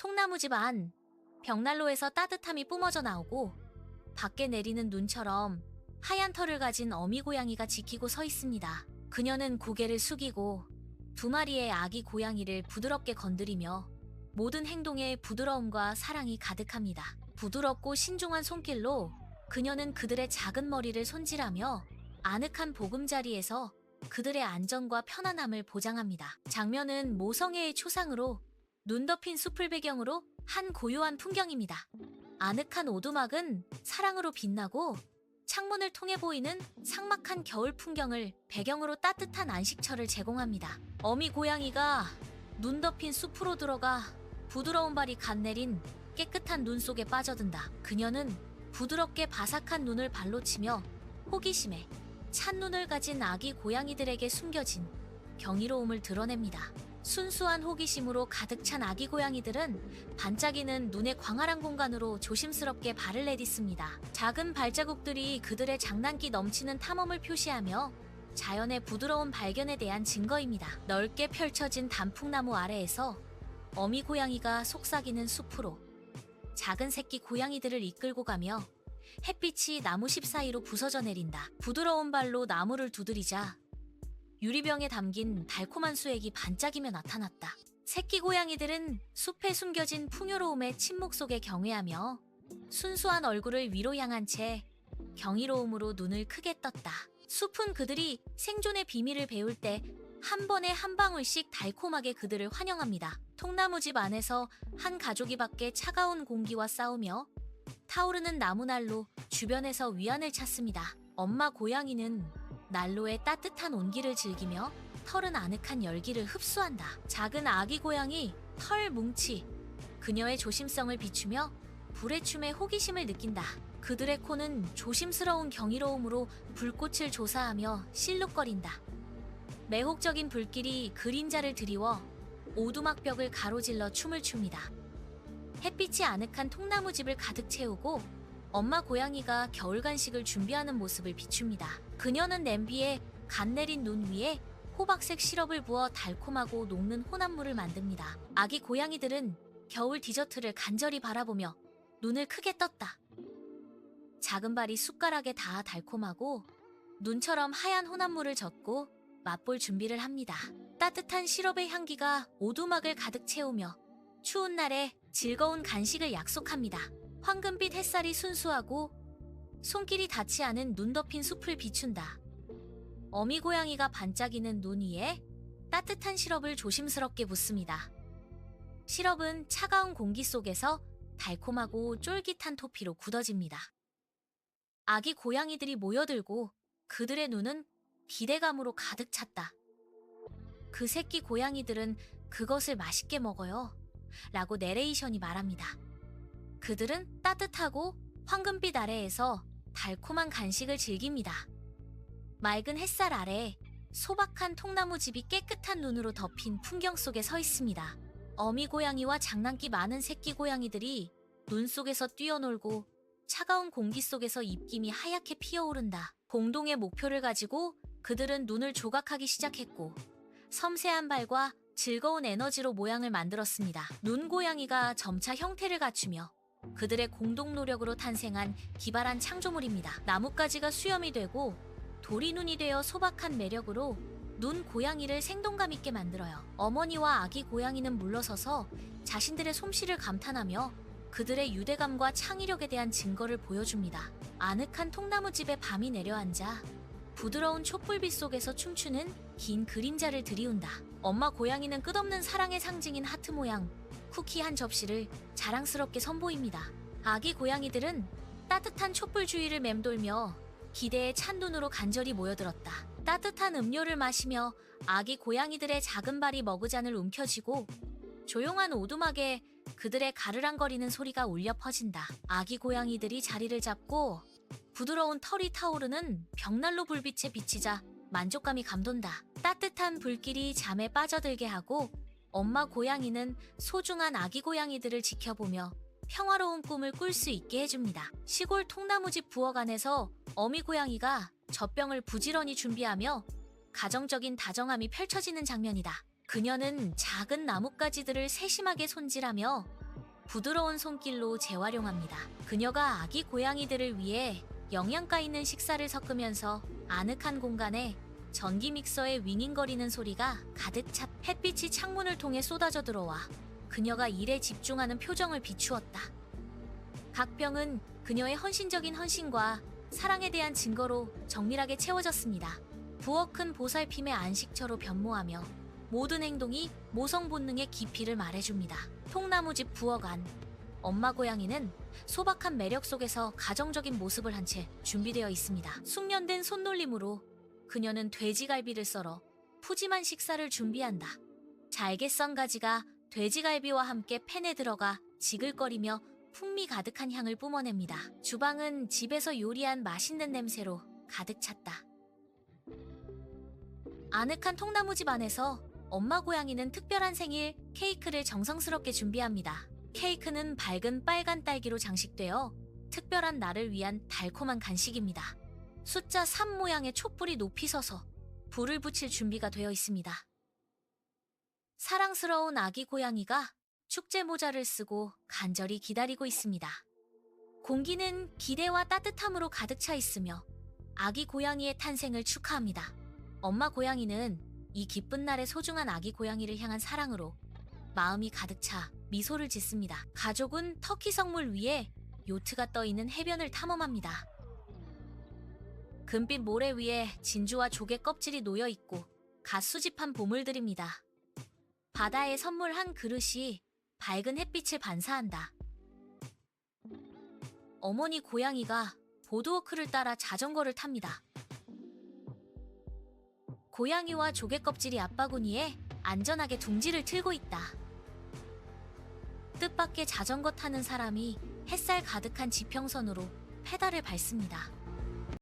통나무 집 안 벽난로에서 따뜻함이 뿜어져 나오고 밖에 내리는 눈처럼 하얀 털을 가진 어미 고양이가 지키고 서 있습니다. 그녀는 고개를 숙이고 두 마리의 아기 고양이를 부드럽게 건드리며 모든 행동에 부드러움과 사랑이 가득합니다. 부드럽고 신중한 손길로 그녀는 그들의 작은 머리를 손질하며 아늑한 보금자리에서 그들의 안전과 편안함을 보장합니다. 장면은 모성애의 초상으로 눈 덮인 숲을 배경으로 한 고요한 풍경입니다. 아늑한 오두막은 사랑으로 빛나고 창문을 통해 보이는 삭막한 겨울 풍경을 배경으로 따뜻한 안식처를 제공합니다. 어미 고양이가 눈 덮인 숲으로 들어가 부드러운 발이 갓 내린 깨끗한 눈 속에 빠져든다. 그녀는 부드럽게 바삭한 눈을 발로 치며 호기심에 찬 눈을 가진 아기 고양이들에게 숨겨진 경이로움을 드러냅니다. 순수한 호기심으로 가득 찬 아기 고양이들은 반짝이는 눈의 광활한 공간으로 조심스럽게 발을 내딛습니다. 작은 발자국들이 그들의 장난기 넘치는 탐험을 표시하며 자연의 부드러운 발견에 대한 증거입니다. 넓게 펼쳐진 단풍나무 아래에서 어미 고양이가 속삭이는 숲으로 작은 새끼 고양이들을 이끌고 가며 햇빛이 나무 십 사이로 부서져 내린다. 부드러운 발로 나무를 두드리자 유리병에 담긴 달콤한 수액이 반짝이며 나타났다. 새끼 고양이들은 숲에 숨겨진 풍요로움의 침묵 속에 경외하며 순수한 얼굴을 위로 향한 채 경이로움으로 눈을 크게 떴다. 숲은 그들이 생존의 비밀을 배울 때 한 번에 한 방울씩 달콤하게 그들을 환영합니다. 통나무집 안에서 한 가족이 밖에 차가운 공기와 싸우며 타오르는 나무난로 주변에서 위안을 찾습니다. 엄마 고양이는 난로의 따뜻한 온기를 즐기며 털은 아늑한 열기를 흡수한다. 작은 아기 고양이 털 뭉치 그녀의 조심성을 비추며 불의 춤에 호기심을 느낀다. 그들의 코는 조심스러운 경이로움으로 불꽃을 조사하며 실룩거린다. 매혹적인 불길이 그림자를 드리워 오두막 벽을 가로질러 춤을 춥니다. 햇빛이 아늑한 통나무 집을 가득 채우고 엄마 고양이가 겨울 간식을 준비하는 모습을 비춥니다. 그녀는 냄비에 간 내린 눈 위에 호박색 시럽을 부어 달콤하고 녹는 혼합물을 만듭니다. 아기 고양이들은 겨울 디저트를 간절히 바라보며 눈을 크게 떴다. 작은 발이 숟가락에 닿아 달콤하고 눈처럼 하얀 혼합물을 젓고 맛볼 준비를 합니다. 따뜻한 시럽의 향기가 오두막을 가득 채우며 추운 날에 즐거운 간식을 약속합니다. 황금빛 햇살이 순수하고 손길이 닿지 않은 눈 덮인 숲을 비춘다. 어미 고양이가 반짝이는 눈 위에 따뜻한 시럽을 조심스럽게 붓습니다. 시럽은 차가운 공기 속에서 달콤하고 쫄깃한 토피로 굳어집니다. 아기 고양이들이 모여들고 그들의 눈은 기대감으로 가득 찼다. 그 새끼 고양이들은 그것을 맛있게 먹어요. 라고 내레이션이 말합니다. 그들은 따뜻하고 황금빛 아래에서 달콤한 간식을 즐깁니다. 맑은 햇살 아래 소박한 통나무 집이 깨끗한 눈으로 덮인 풍경 속에 서 있습니다. 어미 고양이와 장난기 많은 새끼 고양이들이 눈 속에서 뛰어놀고 차가운 공기 속에서 입김이 하얗게 피어오른다. 공동의 목표를 가지고 그들은 눈을 조각하기 시작했고 섬세한 발과 즐거운 에너지로 모양을 만들었습니다. 눈 고양이가 점차 형태를 갖추며 그들의 공동 노력으로 탄생한 기발한 창조물입니다. 나뭇가지가 수염이 되고 돌이 눈이 되어 소박한 매력으로 눈 고양이를 생동감 있게 만들어요. 어머니와 아기 고양이는 물러서서 자신들의 솜씨를 감탄하며 그들의 유대감과 창의력에 대한 증거를 보여줍니다. 아늑한 통나무 집에 밤이 내려앉아 부드러운 촛불빛 속에서 춤추는 긴 그림자를 들이운다. 엄마 고양이는 끝없는 사랑의 상징인 하트 모양 쿠키 한 접시를 자랑스럽게 선보입니다. 아기 고양이들은 따뜻한 촛불 주위를 맴돌며 기대에 찬 눈으로 간절히 모여들었다. 따뜻한 음료를 마시며 아기 고양이들의 작은 발이 머그잔을 움켜쥐고 조용한 오두막에 그들의 가르랑거리는 소리가 울려 퍼진다. 아기 고양이들이 자리를 잡고 부드러운 털이 타오르는 벽난로 불빛에 비치자 만족감이 감돈다. 따뜻한 불길이 잠에 빠져들게 하고 엄마 고양이는 소중한 아기 고양이들을 지켜보며 평화로운 꿈을 꿀 수 있게 해줍니다. 시골 통나무집 부엌 안에서 어미 고양이가 젖병을 부지런히 준비하며 가정적인 다정함이 펼쳐지는 장면이다. 그녀는 작은 나뭇가지들을 세심하게 손질하며 부드러운 손길로 재활용합니다. 그녀가 아기 고양이들을 위해 영양가 있는 식사를 섞으면서 아늑한 공간에 전기 믹서의 윙윙거리는 소리가 가득 차 햇빛이 창문을 통해 쏟아져 들어와 그녀가 일에 집중하는 표정을 비추었다. 각 병은 그녀의 헌신적인 헌신과 사랑에 대한 증거로 정밀하게 채워졌습니다. 부엌은 보살핌의 안식처로 변모하며 모든 행동이 모성 본능의 깊이를 말해줍니다. 통나무집 부엌 안 엄마 고양이는 소박한 매력 속에서 가정적인 모습을 한 채 준비되어 있습니다. 숙련된 손놀림으로 그녀는 돼지갈비를 썰어 푸짐한 식사를 준비한다. 잘게 썬 가지가 돼지갈비와 함께 팬에 들어가 지글거리며 풍미 가득한 향을 뿜어냅니다. 주방은 집에서 요리한 맛있는 냄새로 가득 찼다. 아늑한 통나무집 안에서 엄마 고양이는 특별한 생일 케이크를 정성스럽게 준비합니다. 케이크는 밝은 빨간 딸기로 장식되어 특별한 날을 위한 달콤한 간식입니다. 숫자 3 모양의 촛불이 높이 서서 불을 붙일 준비가 되어 있습니다. 사랑스러운 아기 고양이가 축제 모자를 쓰고 간절히 기다리고 있습니다. 공기는 기대와 따뜻함으로 가득 차 있으며 아기 고양이의 탄생을 축하합니다. 엄마 고양이는 이 기쁜 날에 소중한 아기 고양이를 향한 사랑으로 마음이 가득 차 미소를 짓습니다. 가족은 터키 성물 위에 요트가 떠 있는 해변을 탐험합니다. 금빛 모래 위에 진주와 조개 껍질이 놓여 있고 갓 수집한 보물들입니다. 바다에 선물 한 그릇이 밝은 햇빛을 반사한다. 어머니 고양이가 보드워크를 따라 자전거를 탑니다. 고양이와 조개 껍질이 앞바구니에 안전하게 둥지를 틀고 있다. 뜻밖의 자전거 타는 사람이 햇살 가득한 지평선으로 페달을 밟습니다.